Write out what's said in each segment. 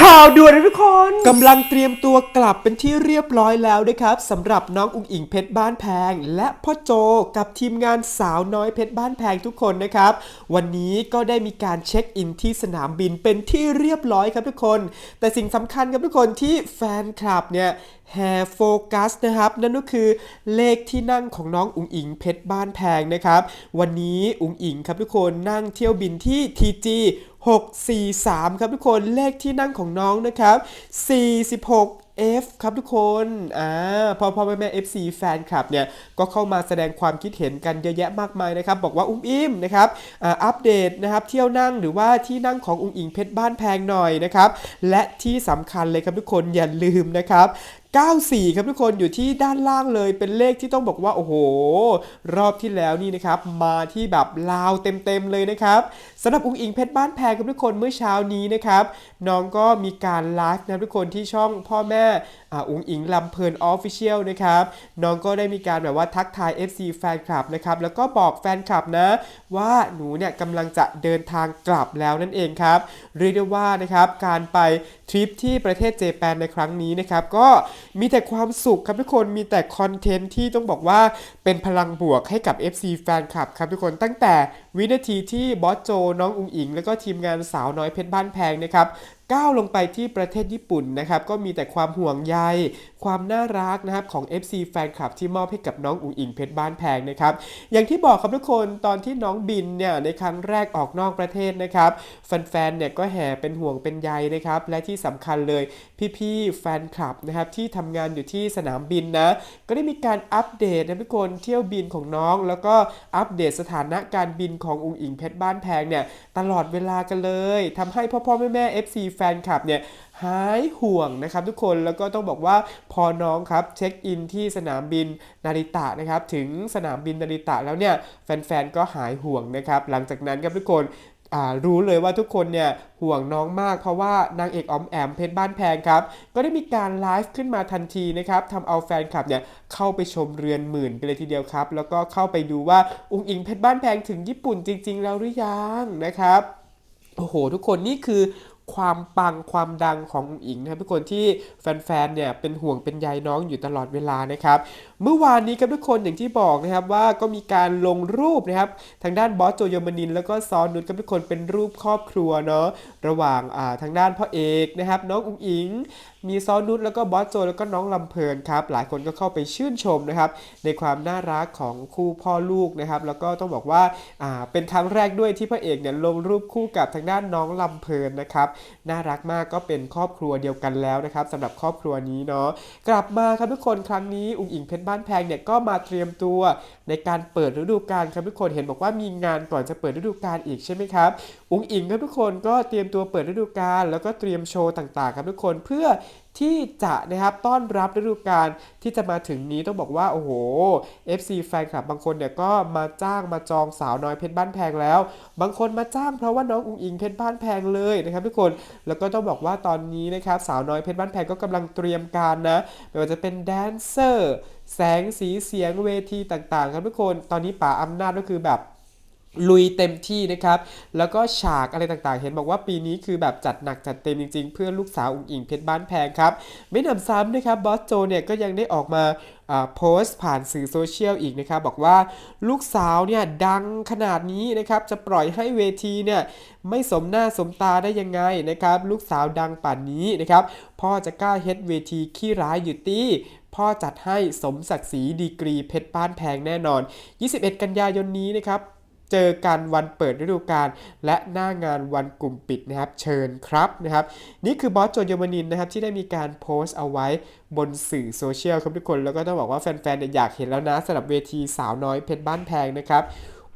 ข่าวด่วนนะทุกคนกำลังเตรียมตัวกลับเป็นที่เรียบร้อยแล้วนะครับสำหรับน้องอุ๋งอิงเพชรบ้านแพง และพ่อโจกับทีมงานสาวน้อยเพชรบ้านแพงทุกคนนะครับ วันนี้ก็ได้มีการเช็คอินที่สนามบินเป็นที่เรียบร้อยครับทุกคน แต่สิ่งสำคัญครับทุกคนที่แฟนคลับเนี่ยแฮโฟกัสนะครับ นั่นก็คือเลขที่นั่งของน้องอุ๋งอิงเพชรบ้านแพงนะครับ วันนี้อุ๋งอิงครับทุกคนนั่งเที่ยวบินที่ TG 643 ครับทุกคนเลขที่นั่งของน้องนะครับ 46 F ครับทุกคน อ่า พอพ่อแม่แม่ FC แฟนคลับเนี่ย ก็เข้ามาแสดงความคิดเห็นกันเยอะแยะมากมายนะครับ บอกว่าอุ้มอิ่มนะครับ อ่า อัปเดตนะครับ เที่ยวนั่งหรือว่าที่นั่งของอุ้งอิงเพชรบ้านแพงหน่อยนะครับ และที่สำคัญเลยครับทุกคนอย่าลืมนะครับ 94 ครับทุกคนอยู่ที่ด้านล่างเลยเป็นเลขที่ต้องบอกว่า โอ้โห รอบที่แล้วนี่นะครับ มาที่แบบลาวเต็มๆเลยนะครับสำหรับอุ้งอิงเพชรบ้านแพงครับทุกคนเมื่อเช้านี้นะครับน้องก็มีการไลฟ์นะทุกคนที่ช่องพ่อแม่อุ้งอิงลำเพลินออฟฟิเชียลนะครับน้องก็ได้มีการแบบว่าทักทาย FC แฟนคลับนะครับแล้วก็บอกแฟนคลับนะ ว่าหนูเนี่ยกำลังจะเดินทางกลับแล้วนั่นเองครับเรียกได้ว่านะครับการไป ทริปที่ประเทศเจแปนในครั้งนี้นะครับก็มีแต่ความสุขครับทุกคนมีแต่คอนเทนต์ที่ต้องบอกว่าเป็นพลังบวกให้กับ FC แฟนคลับครับทุกคนตั้งแต่วินาทีที่บอสโจน้องอุงอิง แล้วก็ทีมงานสาวน้อยเพชรบ้านแพงนะครับ ก้าวลงไปที่ประเทศญี่ปุ่นนะครับก็มีแต่ความห่วงใย ความน่ารักนะครับของ FC แฟนคลับที่มอบให้กับน้องอุ๋งอิงเพชรบ้านแพงนะครับอย่างที่บอกครับทุกคนตอนที่น้องบินเนี่ยในครั้งแรกออกนอกประเทศนะครับแฟนๆเนี่ยก็แห่เป็นห่วงเป็นใยนะครับและที่สำคัญเลยพี่ๆแฟนคลับนะครับที่ทำงานอยู่ที่สนามบินนะก็ได้มีการอัปเดตนะทุกคนเที่ยวบินของน้อง แล้วก็อัปเดตสถานะการบินของอุ๋งอิงเพชรบ้านแพงเนี่ยตลอดเวลากันเลยทำให้พ่อพ่อแม่แม่ FC แฟนคลับเนี่ยหายห่วงนะครับทุกคนแล้วก็ต้องบอกว่าพอน้องครับเช็คอินที่สนามบินนาริตะนะครับถึงสนามบินนาริตะแล้วเนี่ยแฟนๆก็หายห่วงนะครับหลังจากนั้นครับทุกคนรู้เลยว่าทุกคนเนี่ยห่วงน้องมากเพราะว่านางเอกออมแอมเพชรบ้านแพงครับ ก็ได้มีการไลฟ์ขึ้นมาทันทีนะครับทำเอาแฟนคลับเนี่ยเข้าไปชมเรือนหมื่นกันเลยทีเดียวครับ แล้วก็เข้าไปดูว่าอุงอิงเพชรบ้านแพงถึงญี่ปุ่นจริง ๆ แล้วหรือยังนะครับโอ้โห ทุกคนนี่คือ ความปังความดังของอุ๋งอิงนะครับทุกคนที่แฟนๆเนี่ยเป็นห่วงเป็นใยน้องอยู่ตลอดเวลานะครับ เมื่อวานนี้ครับทุกคนอย่างที่บอกนะครับว่าก็มีการลงรูปนะครับทางด้านบอสโจยมานิน แล้วก็ซอนนุชครับทุกคนเป็นรูปครอบครัวเนาะระหว่างอ่าทางด้านพ่อเอกนะครับน้องอุ๋งอิง มีซอนุชแล้วก็บอสโจแล้วก็น้องลำเพลินครับหลายคนก็เข้าไปชื่นชมนะครับในความน่ารักของคู่พ่อลูกนะครับแล้วก็ต้องบอกว่าอ่าเป็นครั้งแรกด้วยที่พระเอกเนี่ยลงรูปคู่กับทางด้านน้องลำเพลินนะครับน่ารักมากก็เป็นครอบครัวเดียวกันแล้วนะครับสำหรับครอบครัวนี้เนาะกลับมาครับทุกคนครั้งนี้อุ๋งอิงเพชรบ้านแพงเนี่ยก็มาเตรียมตัวในการเปิดฤดูกาลครับทุกคนเห็นบอกว่ามีงานก่อนจะเปิดฤดูกาลอีกใช่ไหมครับอุ๋งอิงครับทุกคนก็เตรียมตัวเปิดฤดูกาลแล้วก็เตรียมโชว์ต่างๆครับทุกคนเพื่อที่จะนะครับต้อนรับฤดูกาลที่จะมาถึงนี้ต้องบอกว่า โอ้โห FC แฟนคลับบางคนเนี่ยก็มาจ้างมาจองสาวน้อยเพชรบ้านแพงแล้ว บางคนมาจ้างเพราะว่าน้องอุงอิงเพชรบ้านแพงเลยนะครับทุกคนแล้วก็ต้องบอกว่าตอนนี้นะครับสาวน้อยเพชรบ้านแพงก็กำลังเตรียมการนะไม่ว่าจะเป็นแดนเซอร์ แสงสีเสียงเวทีต่างๆ ครับทุกคน ตอนนี้ป๋าอำนาจก็คือแบบ ลุยเต็มที่นะครับ แล้วก็ฉากอะไรต่างๆ เห็นบอกว่าปีนี้คือแบบจัดหนักจัดเต็มจริงๆ เพื่อลูกสาวอุ๋งอิงเพชรบ้านแพงครับ ไม่นำซ้ำนะครับบอสโจเนี่ยก็ยังได้ออกมาอ่าโพสต์ผ่านสื่อโซเชียลอีกนะครับ บอกว่าลูกสาวเนี่ยดังขนาดนี้นะครับ จะปล่อยให้เวทีเนี่ยไม่สมหน้าสมตาได้ยังไงนะครับ ลูกสาวดังป่านนี้นะครับ พ่อจะกล้าเฮ็ดเวทีขี้ร้ายอยู่ตี้พ่อจัดให้สมศักดิ์ศรีดีกรีเพชรบ้านแพงแน่นอน 21 กันยายนนี้นะครับ เจอกันวันเปิดฤดูกาลและหน้างานวันกลุ่มปิดนะครับ เชิญครับนะครับ นี่คือบอสโจยมนินนะครับ ที่ได้มีการโพสต์เอาไว้บนสื่อโซเชียลครับทุกคนแล้วก็ต้องบอกว่าแฟนๆอยากเห็นแล้วนะสำหรับเวทีสาวน้อยเพชรบ้านแพงนะครับ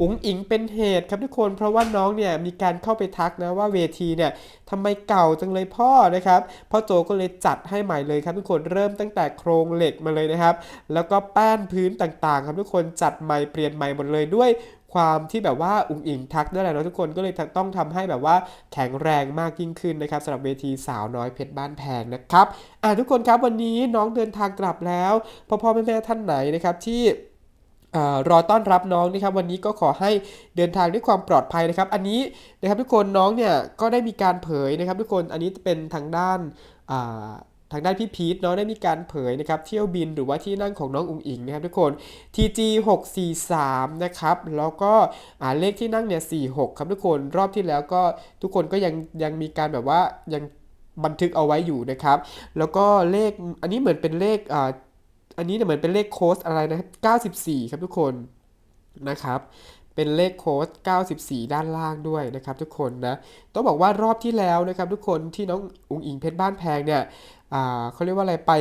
อุ๋งอิงเป็นเหตุครับทุกคน เพราะว่าน้องเนี่ยมีการเข้าไปทักนะว่าเวทีเนี่ยทำไมเก่าจังเลยพ่อนะครับพ่อโจก็เลยจัดให้ใหม่เลยครับทุกคนเริ่มตั้งแต่โครงเหล็กมาเลยนะครับ แล้วก็แป้นพื้นต่างๆ ครับทุกคนจัดใหม่เปลี่ยนใหม่หมดเลยด้วย ความที่แบบว่าอุ๋งอิงทักด้วยแหละเนาะทุกคนก็เลยต้องทำให้แบบว่าแข็งแรงมากยิ่งขึ้นนะครับสำหรับเวทีสาวน้อยเพชรบ้านแพงนะครับอ่าทุกคนครับวันนี้น้องเดินทางกลับแล้วพ่อพ่อแม่แม่ท่านไหนนะครับที่รอต้อนรับน้องนะครับวันนี้ก็ขอให้เดินทางด้วยความปลอดภัยนะครับ อันนี้นะครับทุกคนน้องเนี่ยก็ได้มีการเผยนะครับ ทุกคนอันนี้เป็นทางด้าน ทางด้านพี่พีทเนาะได้มีการเผยนะครับเที่ยวบินหรือว่าที่นั่งของน้องอุ๋งอิงนะครับทุกคน TG 643นะครับแล้วก็เลขที่นั่งเนี่ย46 ครับทุกคนรอบที่แล้วก็ทุกคนก็ยังยังมีการแบบว่ายังบันทึกเอาไว้อยู่นะครับ แล้วก็เลขอันนี้เหมือนเป็นเลขอ่าอันนี้เนี่ยเหมือนเป็นเลขโค้ดอะไรนะครับ94 ครับทุกคนนะครับ เป็นเลขโค้ด94 ด้านล่างด้วยนะครับทุกคนนะ ต้องบอกว่ารอบที่แล้วนะครับทุกคนที่น้องอุงอิงเพชรบ้านแพงเนี่ยเขาเรียกว่าอะไรไป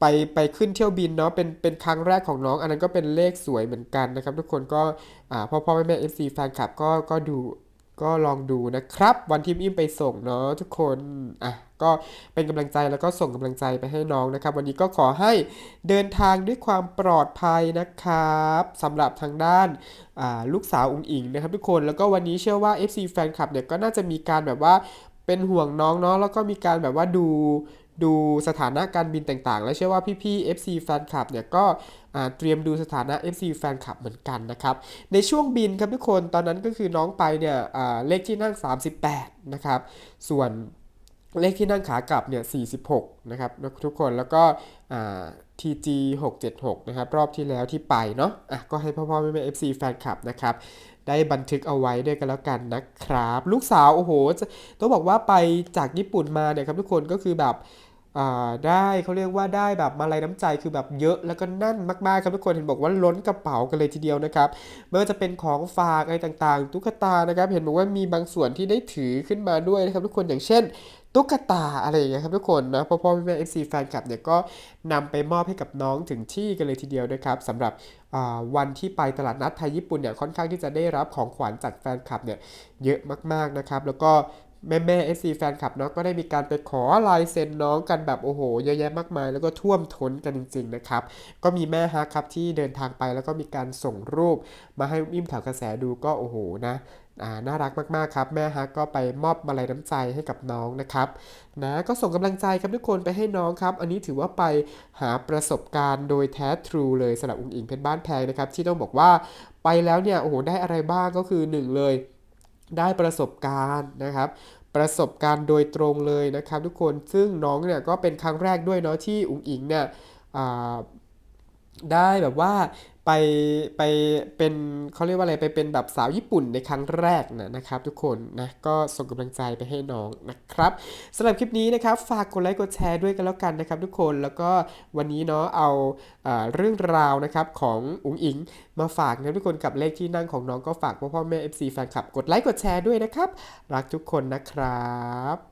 ไปไปขึ้นเที่ยวบินเนาะเป็นเป็นครั้งแรกของน้อง อันนั้นก็เป็นเลขสวยเหมือนกันนะครับ ทุกคนก็พ่อพ่อแม่แม่ FC แฟนคลับก็ก็ดู ก็ลองดูนะครับ วันที่อิมไปส่งเนาะทุกคนอะก็เป็นกำลังใจแล้วก็ส่งกำลังใจไปให้น้องนะครับ วันนี้ก็ขอให้เดินทางด้วยความปลอดภัยนะครับสำหรับทางด้านาลูกสาวอุงอิงนะครับ ทุกคนแล้วก็วันนี้เชื่อว่า FC แฟนคลับเนี่ยก็น่าจะมีการแบบว่าเป็นห่วงน้องเนาะแล้วก็มีการแบบว่าดู ดูสถานะการบินต่างๆ และเชื่อว่าพี่ๆ FC แฟนคลับเนี่ยก็เตรียมดูสถานะ FC แฟนคลับเหมือนกันนะครับ ในช่วงบินครับทุกคนตอนนั้นก็คือน้องไปเนี่ยเลขที่นั่ง 38 นะครับ ส่วนเลขที่นั่งขากลับเนี่ย 46 นะครับทุกคนแล้วก็อ่า TG 676นะครับ รอบที่แล้วที่ไปเนาะอะก็ให้พ่อพ่อแม่แม่ FC แฟนคลับนะครับ ได้บันทึกเอาไว้ด้วยกันแล้วกันนะครับ ลูกสาวโอ้โหจะต้องบอกว่าไปจากญี่ปุ่นมาเนี่ยครับทุกคนก็คือแบบได้เขาเรียกว่าได้แบบมาลัยน้ำใจคือแบบเยอะแล้วก็นั่นมากๆครับทุกคนเห็นบอกว่าล้นกระเป๋ากันเลยทีเดียวนะครับไม่ว่าจะเป็นของฝากอะไรต่างๆตุ๊กตานะครับ เห็นบอกว่ามีบางส่วนที่ได้ถือขึ้นมาด้วยนะครับทุกคนอย่างเช่น ตุ๊กตาอะไรอย่างเงี้ยครับทุกคนนะพ่อพ่อแม่แม่ FC แฟนคลับเนี่ยก็นำไปมอบให้กับน้องถึงที่กันเลยทีเดียวนะครับสำหรับวันที่ไปตลาดนัดไทยญี่ปุ่นเนี่ยค่อนข้างที่จะได้รับของขวัญจากแฟนคลับเนี่ยเยอะมากๆนะครับ แล้วก็แม่แม่ SC แฟนคลับเนาะก็ได้มีการไปขอลายเซ็นน้องกันแบบโอ้โหเยอะแยะมากมาย แล้วก็ท่วมท้นกันจริง ๆ นะครับ ก็มีแม่ฮักครับที่เดินทางไปแล้วก็มีการส่งรูปมาให้อิ่มแถวกระแสดูก็โอ้โหนะ น่ารักมากๆครับ แม่ฮักก็ไปมอบมาลัยน้ำใจให้กับน้องนะครับนะก็ส่งกำลังใจครับทุกคนไปให้น้องครับ อันนี้ถือว่าไปหาประสบการณ์โดยแท้ทรูเลยสำหรับอุ้งอิงเพชรบ้านแพงนะครับ ที่ต้องบอกว่าไปแล้วเนี่ยโอ้โหได้อะไรบ้างก็คือหนึ่งเลย ได้ประสบการณ์นะครับประสบการณ์โดยตรงเลยนะครับทุกคนซึ่งน้องเนี่ยก็เป็นครั้งแรกด้วยเนาะที่อุ๋งอิงเนี่ยได้แบบว่า ไปไปเป็นเขาเรียกว่าอะไรไปเป็นแบบสาวญี่ปุ่นในครั้งแรกนะนะครับทุกคนนะก็ส่งกำลังใจไปให้น้องนะครับสำหรับคลิปนี้นะครับฝากกดไลค์กดแชร์ด้วยกันแล้วกันนะครับทุกคนแล้วก็วันนี้เนาะเอาอ่าเรื่องราวนะครับของอุ๋งอิงมาฝากนะทุกคนกับเลขที่นั่งของน้องก็ฝากพ่อพ่อแม่ FC แฟนคลับกดไลค์กดแชร์ด้วยนะครับ รักทุกคนนะครับ